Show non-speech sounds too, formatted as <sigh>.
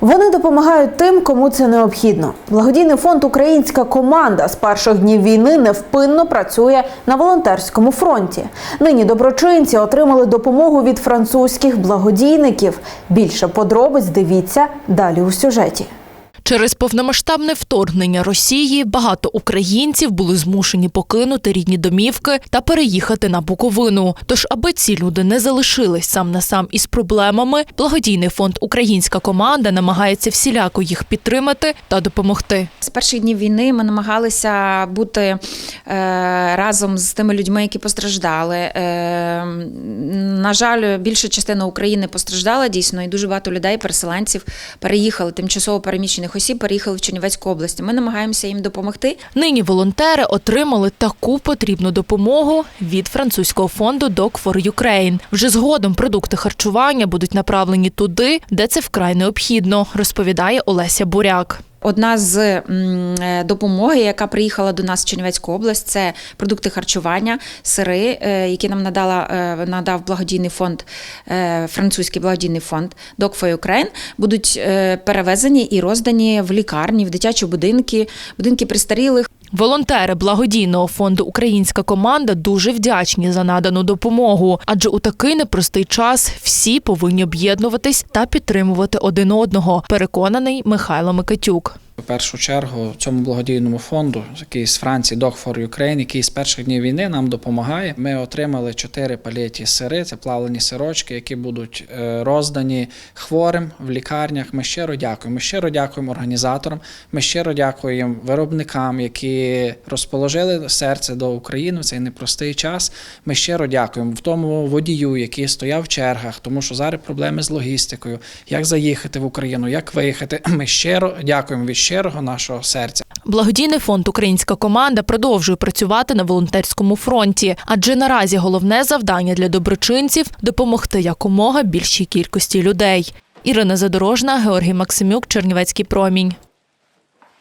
Вони допомагають тим, кому це необхідно. Благодійний фонд Українська команда з перших днів війни невпинно працює на волонтерському фронті. Нині доброчинці отримали допомогу від французьких благодійників. Більше подробиць дивіться далі у сюжеті. Через повномасштабне вторгнення Росії багато українців були змушені покинути рідні домівки та переїхати на Буковину. Тож, аби ці люди не залишились сам на сам із проблемами, благодійний фонд Українська команда намагається всіляко їх підтримати та допомогти. З перших днів війни ми намагалися бути е, разом з тими людьми, які постраждали. Е, на жаль, більша частина України постраждала дійсно, і дуже багато людей, переселенців, переїхали, тимчасово переміщених осіб, переїхали в Чернівецьку область. Ми намагаємося їм допомогти. Нині волонтери отримали таку потрібну допомогу від французького фонду Dog for Ukraine. Вже згодом продукти харчування будуть направлені туди, де це вкрай необхідно, розповідає Олеся Буряк. Одна з е, допомоги, яка приїхала до нас в Чернівецьку область, це продукти харчування, сири, е, які нам надала е, надав благодійний фонд, французький благодійний фонд Dog for Ukraine, будуть перевезені і роздані в лікарні, в дитячі будинки, будинки престарілих. Волонтери благодійного фонду Українська команда дуже вдячні за надану допомогу, адже у такий непростий час всі повинні об'єднуватись та підтримувати один одного. Переконаний Михайло Микитюк. В першу чергу цьому благодійному фонду, який з Франції Dog for Ukraine, який з перших днів війни нам допомагає. Ми отримали чотири палеті сири, це плавлені сирочки, які будуть е, роздані хворим в лікарнях. Ми щиро дякуємо. Ми щиро дякуємо організаторам. Ми щиро дякуємо виробникам, які розположили серце до України в цей непростий час. Ми щиро дякуємо в тому водію, який стояв в чергах, тому що зараз проблеми з логістикою, як заїхати в Україну, як виїхати. <clears throat> Ми щиро дякуємо від щирого нашого серця. Благодійний фонд Українська команда продовжує працювати на волонтерському фронті, адже наразі головне завдання для доброчинців допомогти якомога більшій кількості людей. Ірина Задорожна, Георгій Максимюк, Чернівецький промінь.